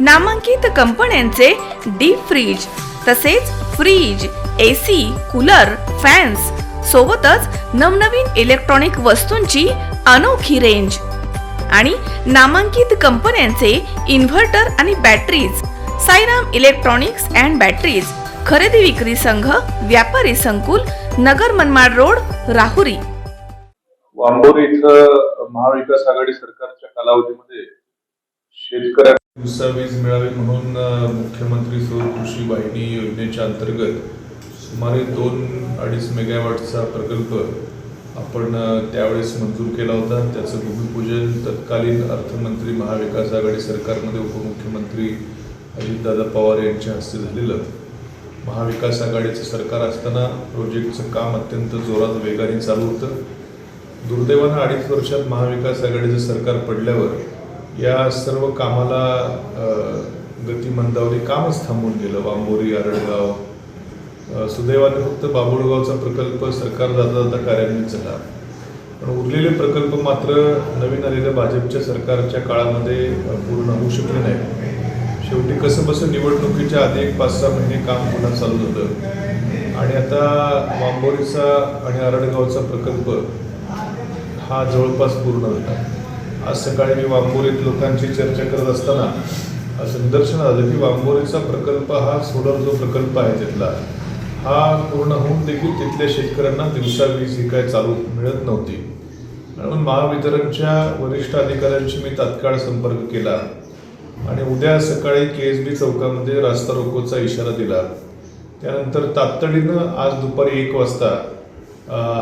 नामांकित कंपन्यांचे deep freeze तसेच फ्रीज एसी कूलर फॅन्स सोबतच नवनवीन इलेक्ट्रॉनिक वस्तूंची अनोखी रेंज. आणि नामांकित कंपन्यांचे इन्व्हर्टर आणि batteries Sairam electronics and batteries खरेदी विक्री संघ व्यापारी संकुल नगर मनमाड रोड राहुरी. वांबोरी इथं महाविकास आघाडी सरकारच्या कालावधीमध्ये शेतकऱ्यांना दिवसा वीज मिळावी म्हणून मुख्यमंत्री सौर कृषी वाहिनी योजनेच्या अंतर्गत सुमारे दोन अडीच मेगावॅटचा प्रकल्प आपण त्यावेळेस मंजूर केला होता. त्याचं भूमिपूजन तत्कालीन अर्थमंत्री महाविकास आघाडी सरकारमध्ये उपमुख्यमंत्री अजितदादा पवार यांच्या हस्ते झालेलं. महाविकास आघाडीचं सरकार असताना प्रोजेक्टचं काम अत्यंत जोरात वेगाने चालू होतं. दुर्दैवानं अडीच वर्षात महाविकास आघाडीचं सरकार पडल्यावर या सर्व कामाला गती मंदावली कामच थांबून गेलं. वांबोरी आरडगाव सुदैवाने फक्त बाबुळगावचा प्रकल्प सरकार जाता जाता कार्यान्वित झाला. पण उरलेले प्रकल्प मात्र नवीन आलेल्या भाजपच्या सरकारच्या काळामध्ये पूर्ण होऊ शकले नाही शेवटी कसं बसं निवडणुकीच्या आधी एक पाच सहा महिने काम पुन्हा चालू होतं. आणि आता वांबोरीचा आणि आरडगावचा प्रकल्प हा जवळपास पूर्ण झाला. आज सकाळी मी वांबोरीत लोकांची चर्चा करत असताना असं निदर्शन आलं की वांबोरीचा प्रकल्प हा सोलर जो प्रकल्प आहे तिथला हा पूर्ण होऊन देखील तिथल्या शेतकऱ्यांना दिवसा वीज ही काय चालू मिळत नव्हती. म्हणून महावितरणच्या वरिष्ठ अधिकाऱ्यांशी मी तात्काळ संपर्क केला आणि उद्या सकाळी के एस बी चौकामध्ये रास्ता रोकोचा इशारा दिला. त्यानंतर तातडीनं आज दुपारी एक वाजता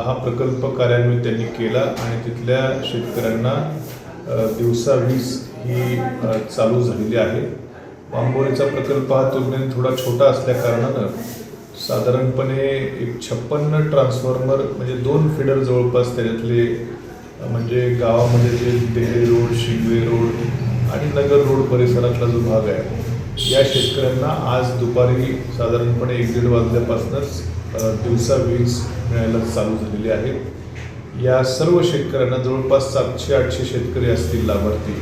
हा प्रकल्प कार्यान्वित त्यांनी केला आणि तिथल्या शेतकऱ्यांना दिवसा वीस ही चालू झालेली आहे. बांबोळीचा प्रकल्प हा तुलनेने थोडा छोटा असल्या कारणानं साधारणपणे एक छप्पन्न ट्रान्सफॉर्मर म्हणजे दोन फिडर जवळपास त्याच्यातले म्हणजे गावामध्ये जे देहे रोड शिगवे रोड आणि नगर रोड परिसरातला जो भाग आहे या शेतकऱ्यांना आज दुपारी साधारणपणे एक दीड वाजल्यापासूनच दिवसा वीज मिळायला चालू झालेली आहे. या सर्व शेतकऱ्यांना जवळपास सातशे आठशे शेतकरी असतील लाभार्थी.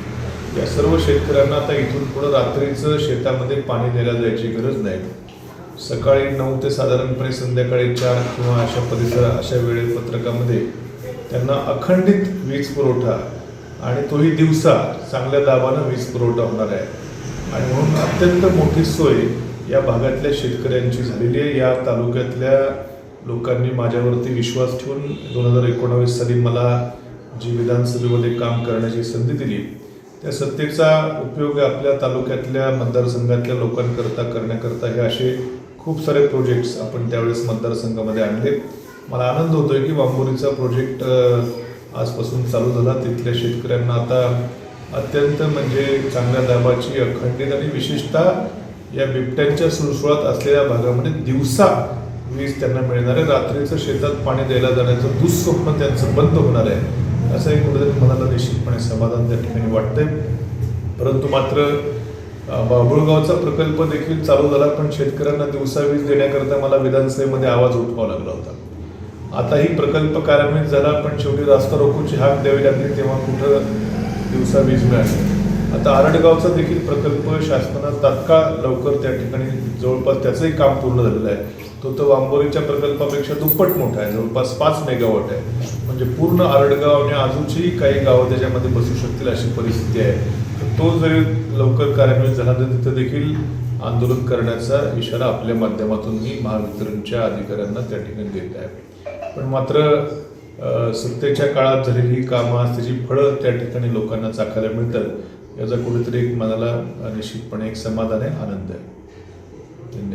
या सर्व शेतकऱ्यांना आता इथून पुढं रात्रीचं शेतामध्ये पाणी द्यायला जायची गरज नाही. सकाळी नऊ ते साधारणपणे संध्याकाळी चार किंवा अशा परिसर अशा वेळेपत्रकामध्ये त्यांना अखंडित वीज पुरवठा आणि तोही दिवसा चांगल्या दाबानं वीज पुरवठा होणार आहे. आणि म्हणून अत्यंत मोठी सोय या भागातल्या शेतकऱ्यांची झालेली आहे. या तालुक्यातल्या लोकांनी माझ्यावरती विश्वास ठेवून दोन हजार एकोणावीस साली मला जी विधानसभेमध्ये काम करण्याची संधी दिली त्या सत्तेचा उपयोग आपल्या तालुक्यातल्या मतदारसंघातल्या लोकांकरता करण्याकरता हे असे खूप सारे प्रोजेक्ट्स आपण त्यावेळेस मतदारसंघामध्ये आणले. मला आनंद होतोय की वांबोरीचा प्रोजेक्ट आजपासून चालू झाला. तिथल्या शेतकऱ्यांना आता अत्यंत म्हणजे चांगल्या दाबाची अखंडित आणि विशेषतः या बिबट्यांच्या सुळसुळात असलेल्या भागामध्ये दिवसा वीज त्यांना मिळणार आहे. रात्रीचं शेतात पाणी द्यायला जाण्याचं दुःस्वप्न त्यांचं बंद होणार आहे. असं एक कुठेतरी मनाला निश्चितपणे समाधान त्या ठिकाणी वाटतंय. परंतु मात्र बाबुळगावचा प्रकल्प देखील चालू झाला पण शेतकऱ्यांना दिवसा वीज देण्याकरता मला विधानसभेमध्ये आवाज उठवावा लागला होता. आताही प्रकल्प कार्यान्वित झाला पण शेवटी रास्ता रोकोची हाक द्यावी लागली तेव्हा कुठं दिवसा वीज मिळाली? आता आरडगावचा देखील प्रकल्प शासनानं तात्काळ लवकर त्या ठिकाणी जवळपास त्याचंही काम पूर्ण झालेलं आहे. तो तो वांबोरीच्या प्रकल्पापेक्षा दुप्पट मोठा आहे जवळपास पाच मेगावॉट आहे. म्हणजे पूर्ण आरडगाव आणि आजूची काही गावं त्याच्यामध्ये बसू शकतील अशी परिस्थिती आहे. तर तो जरी लवकर कार्यान्वित झाला तर तिथं देखील आंदोलन करण्याचा इशारा आपल्या माध्यमातून मी महावितरणच्या अधिकाऱ्यांना त्या ठिकाणी देत आहे. पण मात्र सत्तेच्या काळात झालेली ही कामं आज त्याची फळं त्या ठिकाणी लोकांना चाखायला मिळतात याचा कुठेतरी एक मनाला निश्चितपणे एक समाधान आहे आनंद आहे. धन्यवाद.